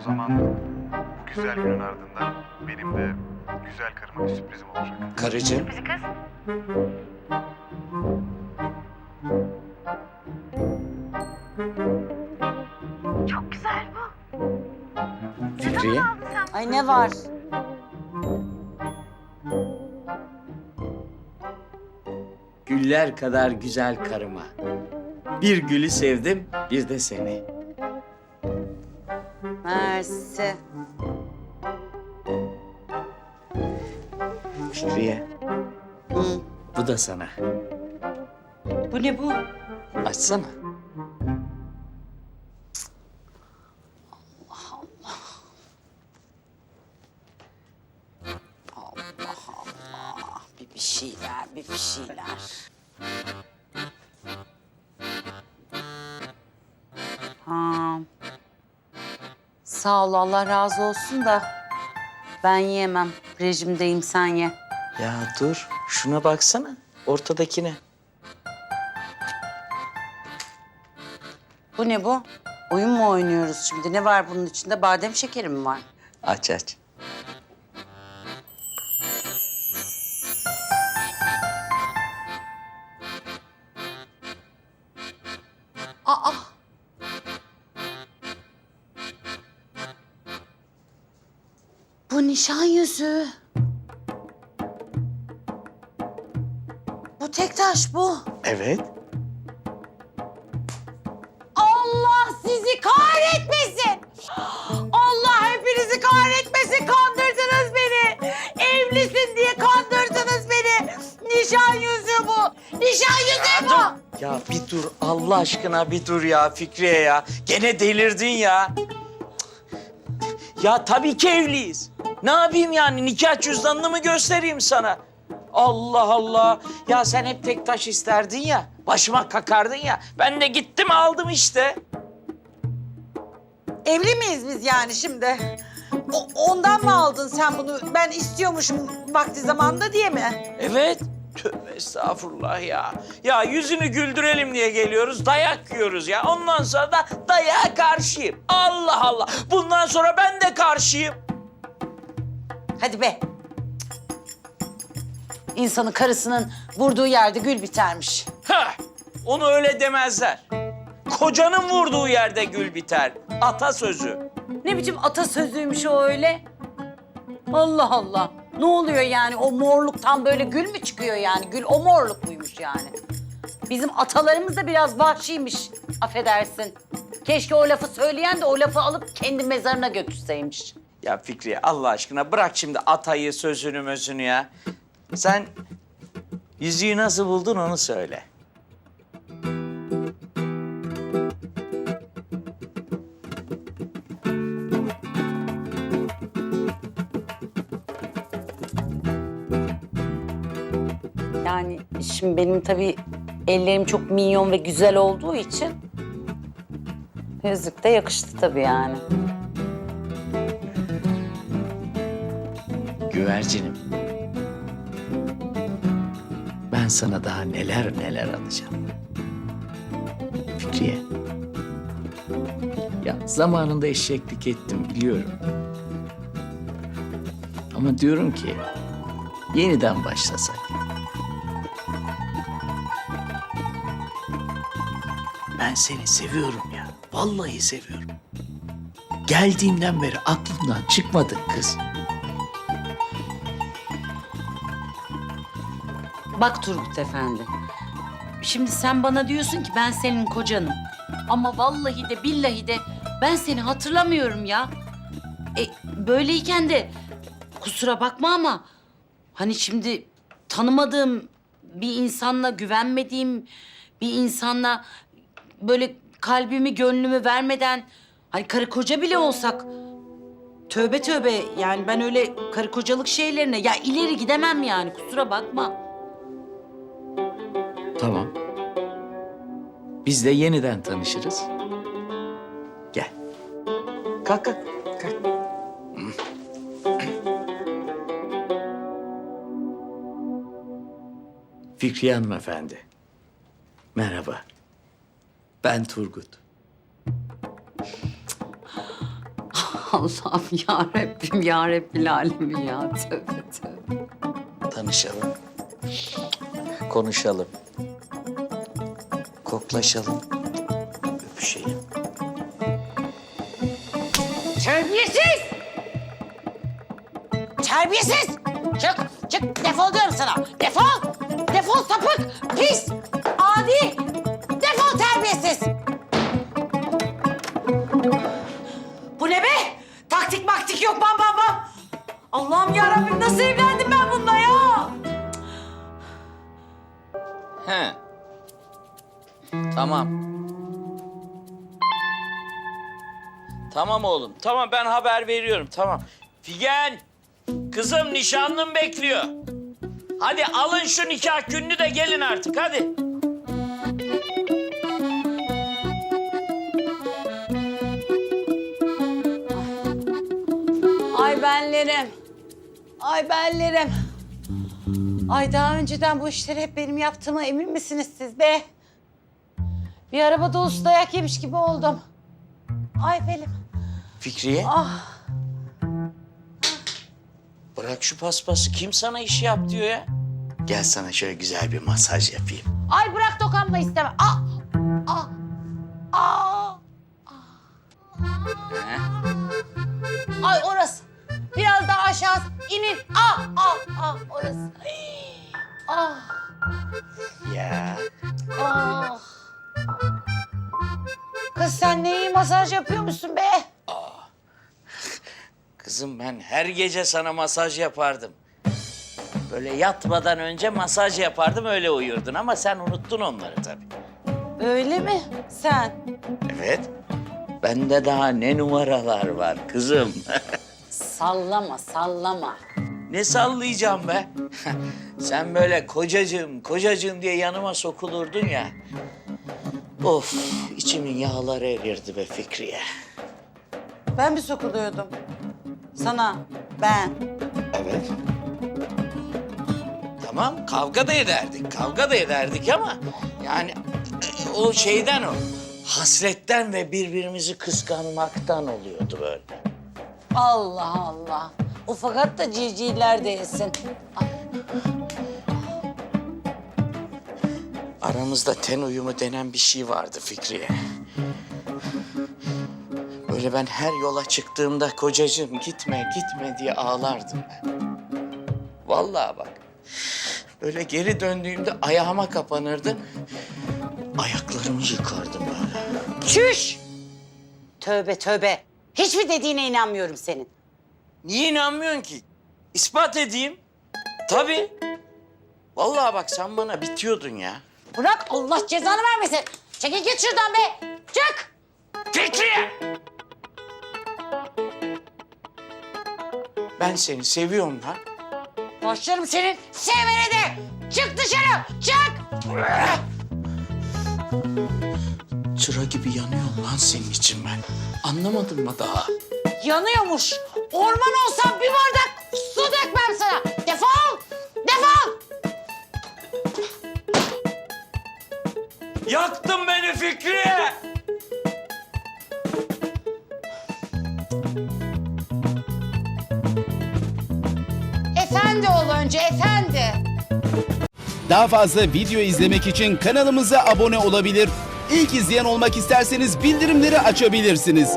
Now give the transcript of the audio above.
O zaman bu güzel günün ardından benim de güzel karıma bir sürprizim olacak. Karıcığım. Bizi kız. Çok güzel bu. Fikriye. Ay ne var? Güller kadar güzel karıma. Bir gülü sevdim, bir de seni. Mersi. Fikriye, Hı. bu da sana. Bu ne bu? Açsana. Allah Allah. Bir bir şeyler, bir bir şeyler. Sağ ol Allah razı olsun da ben yiyemem. Rejimdeyim sen ye. Ya dur, şuna baksana. Ortadakine. Bu ne bu? Oyun mu oynuyoruz şimdi? Ne var bunun içinde? Badem şekeri mi var? Aç aç. Aa! Bu nişan yüzüğü. Bu tek taş bu. Evet. Allah sizi kahretmesin. Allah hepinizi kahretmesin. Kandırdınız beni. Evlisin diye kandırdınız beni. Nişan yüzüğü bu. Nişan yüzüğü bu. Ya bir dur Allah aşkına bir dur ya Fikriye ya. Gene delirdin ya. Ya tabii ki evliyiz. Ne yapayım yani nikah cüzdanını mı göstereyim sana? Allah Allah. Ya sen hep tek taş isterdin ya. Başıma kakardın ya. Ben de gittim aldım işte. Evli miyiz biz yani şimdi? O- ondan mı aldın sen bunu? Ben istiyormuşum vakti zamanında diye mi? Evet. Tövbe estağfurullah ya. Ya yüzünü güldürelim diye geliyoruz, dayak yiyoruz ya. Ondan sonra da dayağa karşıyım. Allah Allah. Bundan sonra ben de karşıyım. Hadi be. İnsanın karısının vurduğu yerde gül bitermiş. Heh, onu öyle demezler. Kocanın vurduğu yerde gül biter. Atasözü. Ne biçim atasözüymüş o öyle? Allah Allah. Ne oluyor yani? O morluktan böyle gül mü çıkıyor yani? Gül o morluk muymuş yani? Bizim atalarımız da biraz vahşiymiş. Affedersin. Keşke o lafı söyleyen de o lafı alıp kendi mezarına götürseymiş. Ya Fikriye Allah aşkına bırak şimdi atayı, sözünü, mözünü ya. Sen yüzüğü nasıl buldun onu söyle. Yani şimdi benim tabii ellerim çok minyon ve güzel olduğu için yüzük de yakıştı tabii yani. Güvercinim. Ben sana daha neler neler alacağım. Fikriye. Ya zamanında eşeklik ettim biliyorum. Ama diyorum ki yeniden başlasak. Ben seni seviyorum ya. Vallahi seviyorum. Geldiğimden beri aklımdan çıkmadın kız. Bak Turgut Efendi. Şimdi sen bana diyorsun ki ben senin kocanım. Ama vallahi de billahi de ben seni hatırlamıyorum ya. E, böyleyken de kusura bakma ama hani şimdi tanımadığım bir insanla güvenmediğim bir insanla böyle kalbimi gönlümü vermeden hani karı koca bile olsak tövbe tövbe yani ben öyle karı kocalık şeylerine ya ileri gidemem yani kusura bakma. Tamam. Biz de yeniden tanışırız. Gel. Kalk kalk. kalk. Fikriye hanımefendi. Merhaba. Ben Turgut. Allah'ım ya Rabbim ya Rabbil alemin ya. Tövbe tövbe. Tanışalım. Konuşalım. Koklaşalım. Öpüşelim. Terbiyesiz! Terbiyesiz! Çık, çık. Defol diyorum sana. Defol! Defol sapık, pis, adi. Defol terbiyesiz! Bu ne be? Taktik maktik yok bam bam bam. Allah'ım yarabbim nasıl evlendim Tamam. Tamam oğlum. Tamam ben haber veriyorum. Tamam. Figen. Kızım nişanlım bekliyor. Hadi alın şu nikah gününü de gelin artık hadi. Ay benlerim. Ay benlerim. Ay daha önceden bu işleri hep benim yaptığıma emin misiniz siz be? Bir araba dolusu dayak yemiş gibi oldum. Ay belim. Fikriye. Ah. Bırak şu paspası. Kim sana iş yap diyor ya? Gel sana şöyle güzel bir masaj yapayım. Ay bırak dokanma istemem. Ah. Ah. Ah. He? Ay orası. Biraz daha aşağı inin. Ah ah ah orası. Ah Ya. Masaj yapıyormuşsun be. Kızım ben her gece sana masaj yapardım. Böyle yatmadan önce masaj yapardım öyle uyurdun ama sen unuttun onları tabii. Öyle mi sen? Evet. Bende daha ne numaralar var kızım. Sallama sallama. ne sallayacağım be? sen böyle kocacığım, kocacığım diye yanıma sokulurdun ya. Of, içimin yağları erirdi be Fikriye. Ben mi sokuluyordum? Sana ben. Evet. Tamam kavga da ederdik, kavga da ederdik ama yani e, o şeyden o. Hasretten ve birbirimizi kıskanmaktan oluyordu böyle. Allah Allah. O fakat da civcivler değilsin. Aramızda ten uyumu denen bir şey vardı Fikriye. Böyle ben her yola çıktığımda kocacığım gitme gitme diye ağlardım ben. Vallahi bak. Böyle geri döndüğümde ayağıma kapanırdı. Ayaklarımı yıkardım böyle. Çüş! Tövbe tövbe. Hiçbir dediğine inanmıyorum senin. Niye inanmıyorsun ki? İspat edeyim. Tabii. Vallahi bak sen bana bitiyordun ya. Bırak Allah cezanı vermesin. Çekil git şuradan be. Çık. Fikriye! Ben seni seviyorum lan. Başlarım senin sevmene de. Çık dışarı. Çık. Çıra gibi yanıyorum lan senin için ben. Anlamadın mı daha? Yanıyormuş. Orman olsam bir bardak su dökmem sana. Defol. Yaktın beni Fikriye! Efendi ol önce efendi. Daha fazla video izlemek için kanalımıza abone olabilir. İlk izleyen olmak isterseniz bildirimleri açabilirsiniz.